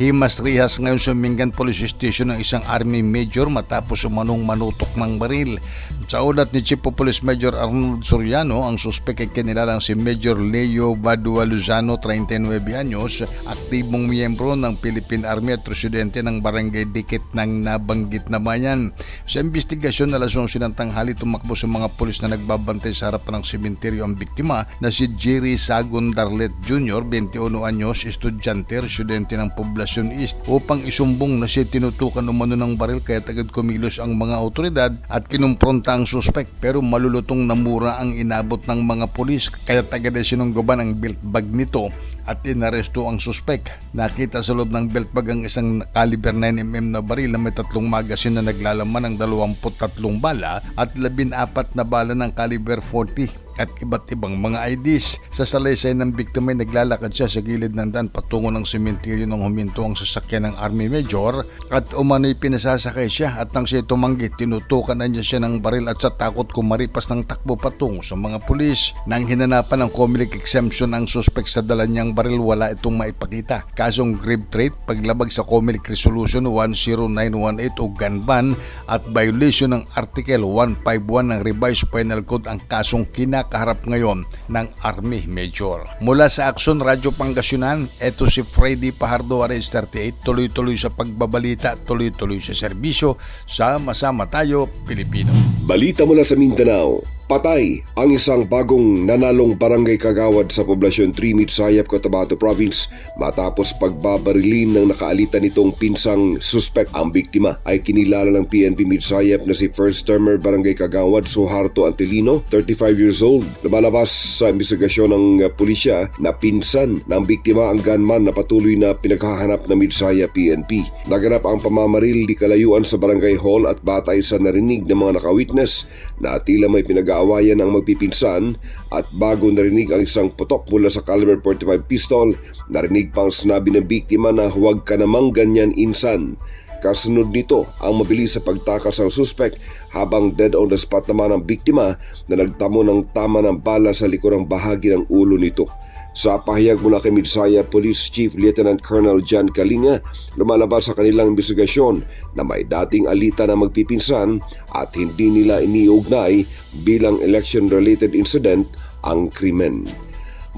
Himas Rihas ngayon sa Mingan Police Station ng isang Army Major matapos umanong manutok ng baril. Sa ulat ni Chief of Police Major Arnold Soriano, ang suspek ay kinilalang si Major Leo Badua Luzano, 39 anyos, aktibong miyembro ng Philippine Army at presidente ng Barangay Dikit ng nabanggit na bayan. Sa investigasyon alas 11 ng tanghali, tumakbo sa mga pulis na nagbabantay sa harapan ng sementeryo ang biktima na si Jerry Sagon Darlet Jr., 21 anyos, estudyante, residente ng Poblacion East, upang isumbong na siya tinutukan umano ng baril kaya agad kumilos ang mga otoridad at kinumpronta ang suspek pero malulutong na mura ang inabot ng mga pulis kaya agad ay sinunggaban ang belt bag nito at inaresto ang suspek. Nakita sa loob ng belt bag ang isang caliber 9mm na baril na may tatlong magasin na naglalaman ng 23 bala at 14 na bala ng caliber 40 at iba't ibang mga IDs. Sa salaysay ng biktima ay naglalakad siya sa gilid ng daan patungo ng sementeryo nang huminto ang sasakyan ng Army Major at umano'y pinasasakay siya at nang siya tumanggi, tinutukan na niya siya ng baril at sa takot kumaripas ng takbo patungo sa mga pulis. Nang hinanapan ng Comelec exemption ang suspek sa dala niyang baril, wala itong maipakita. Kasong grave trait, paglabag sa Comelec Resolution 10918 o gun ban at violation ng Article 151 ng Revised Penal Code ang kasong kinakaharap ngayon ng Army Major. Mula sa Action Radyo Pangasinan, eto si Freddy Pajardo Ares 38, tuloy-tuloy sa pagbabalita, tuloy-tuloy sa serbisyo, sama-sama tayo, Pilipino. Balita mula sa Mindanao. Patay ang isang bagong nanalong barangay kagawad sa poblasyon 3 Mitsayap, Cotabato Province matapos pagbabarilin ng nakaalitan nitong pinsang suspect. Ang biktima ay kinilala ng PNP Mitsayap na si first termer barangay kagawad Suharto Antelino, 35 years old. Lumalabas sa investigasyon ng pulisya na pinsan ng biktima ang gunman na patuloy na pinaghahanap ng Mitsaya PNP. Naganap ang pamamaril di kalayuan sa barangay hall at batay sa narinig ng mga nakawitness na tila may pinag-aawayan ang magpipinsan at bago narinig ang isang putok mula sa caliber 45 pistol, narinig pang sinabi ng biktima na huwag ka namang ganyan insan. Kasunod nito ang mabilis sa pagtakas ng suspect habang dead on the spot naman ang biktima na nagtamo ng tama ng bala sa likurang bahagi ng ulo nito. Sa pahayag mula kay Midsaya Police Chief Lieutenant Colonel John Kalinga, lumalabas sa kanilang investigasyon na may dating alita na magpipinsan at hindi nila iniugnay bilang election-related incident ang krimen.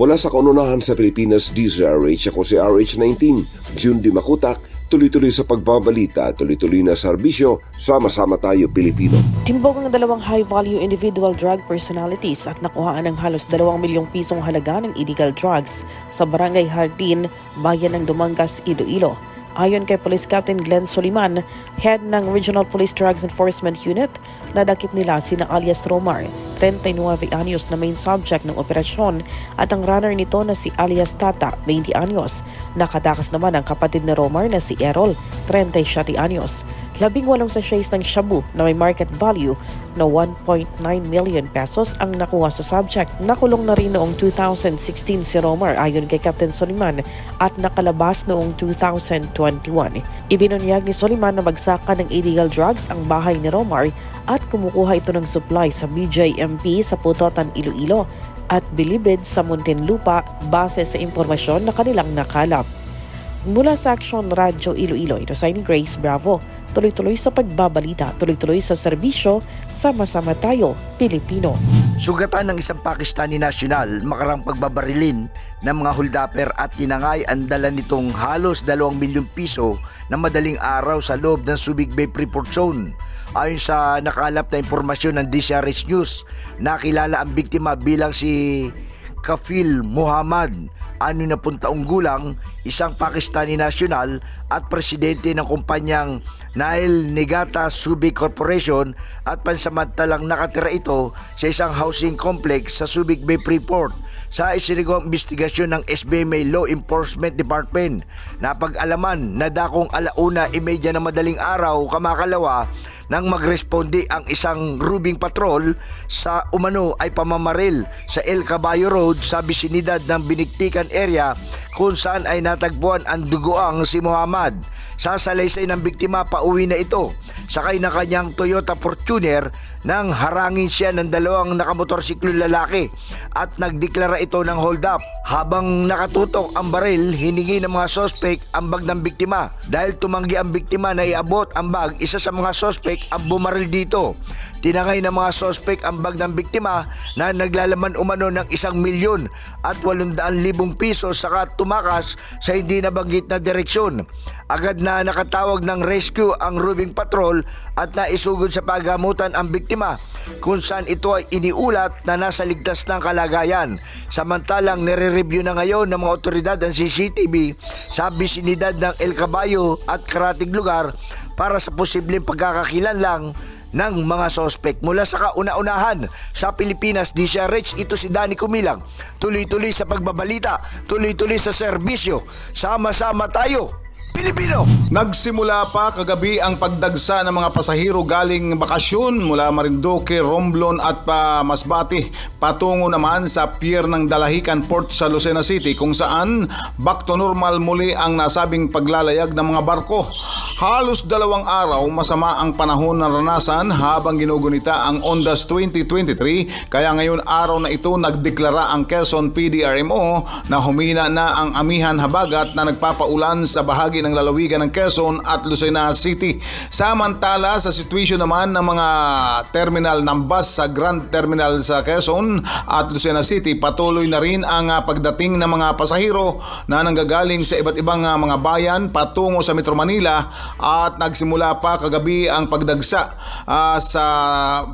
Mula sa kaununahan sa Pilipinas, DZRH ako si RH19, June Di Makutak, tuloy-tuloy sa pagbabalita, tuloy-tuloy na serbisyo, sama-sama tayo Pilipino. Timbog ang dalawang high-value individual drug personalities at nakuhaan ng halos 2 milyong pisong halaga ng illegal drugs sa Barangay Hardin, Bayan ng Dumangas, Iloilo. Ayon kay Police Captain Glenn Soliman, head ng Regional Police Drugs Enforcement Unit, nadakip nila sina alias Romar, 39 anyos na main subject ng operasyon at ang runner nito na si alias Tata, 20 anyos. Nakatakas naman ang kapatid ni Romar na si Errol, 37 anyos. Labing walong sachets ng shabu na may market value na 1.9 million pesos ang nakuha sa subject. Nakulong na rin noong 2016 si Romar ayon kay Captain Soliman at nakalabas noong 2021. Ibinunyag ni Soliman na bagsakan ng illegal drugs ang bahay ni Romar at kumukuha ito ng supply sa BJMP sa Putotan, Iloilo at Bilibid sa Muntinlupa base sa impormasyon na kanilang nakalap. Mula sa Action Radyo Iloilo, ito sa ni Grace Bravo. Tuloy-tuloy sa pagbabalita, tuloy-tuloy sa serbisyo, sama-sama tayo, Pilipino. Sugatan ng isang Pakistani national makarang pagbabarilin ng mga holdapper at tinangay ang dala nitong halos 2 milyong piso na madaling araw sa loob ng Subic Bay Freeport Zone. Ayon sa nakalap na impormasyon ng DCRH News, nakilala ang biktima bilang si Kafil Muhammad, ano na taong gulang, isang Pakistani national at presidente ng kumpanyang Nile Nigata Subic Corporation at pansamantalang nakatira ito sa isang housing complex sa Subic Bay Freeport. Sa isirigong investigasyon ng SBMA Law Enforcement Department, napag-alaman na dakong alauna imedya na madaling araw kamakalawa nang magresponde ang isang rubing patrol sa umano ay pamamaril sa El Caballo Road sa bisinidad ng Biniktikan area kung saan ay natagpuan ang dugoang si Muhammad. Sa salaysay ng biktima pauwi na ito sakay ng kanyang Toyota Fortuner nang harangin siya ng dalawang nakamotorsiklong lalaki at nagdeklara ito ng hold up. Habang nakatutok ang baril, hiningi ng mga sospek ang bag ng biktima. Dahil tumanggi ang biktima na iabot ang bag, isa sa mga sospek ang bumaril dito. Tinangay ng mga sospek ang bag ng biktima na naglalaman umano ng isang milyon at 800 libong piso saka tumakas sa hindi nabanggit na direksyon. Agad na nakatawag ng rescue ang Rubing Patrol at naisugod sa paggamutan ang biktima kung saan ito ay iniulat na nasa ligtas ng kalagayan. Samantalang nire-review na ngayon ng mga otoridad ang CCTV sa bisinidad ng El Caballo at karatig lugar para sa posibleng pagkakakilan lang ng mga sospek mula sa kauna-unahan. Sa Pilipinas DCRH ito si Danny Kumilang. Tuloy-tuloy sa pagbabalita. Tuloy-tuloy sa serbisyo. Sama-sama tayo Pilipino. Nagsimula pa kagabi ang pagdagsa ng mga pasahero galing bakasyon mula Marinduque, Romblon at pa Masbate. Patungo naman sa pier ng Dalahican Port sa Lucena City kung saan back to normal muli ang nasabing paglalayag ng mga barko. Halos dalawang araw masama ang panahon na ranasan habang ginugunita ang Ondas 2023 kaya ngayon araw na ito nagdeklara ang Quezon PDRMO na humina na ang amihan habagat na nagpapaulan sa bahagi ng lalawigan ng Quezon at Lucena City. Samantala sa sitwasyon naman ng mga terminal ng bus sa Grand Terminal sa Quezon at Lucena City patuloy na rin ang ah, pagdating ng mga pasahero na nanggagaling sa iba't ibang ah, mga bayan patungo sa Metro Manila at nagsimula pa kagabi ang pagdagsa ah, sa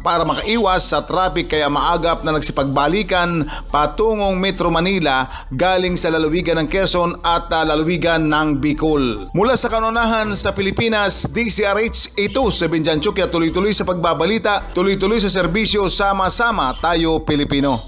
para makaiwas sa traffic kaya maagap na nagsipagbalikan patungong Metro Manila galing sa lalawigan ng Quezon at ah, lalawigan ng Bicol. Mula sa kanunahan sa Pilipinas, DCRH ito sa Binjan Chukya tuloy-tuloy sa pagbabalita, tuloy-tuloy sa serbisyo. Sama-sama tayo Pilipino.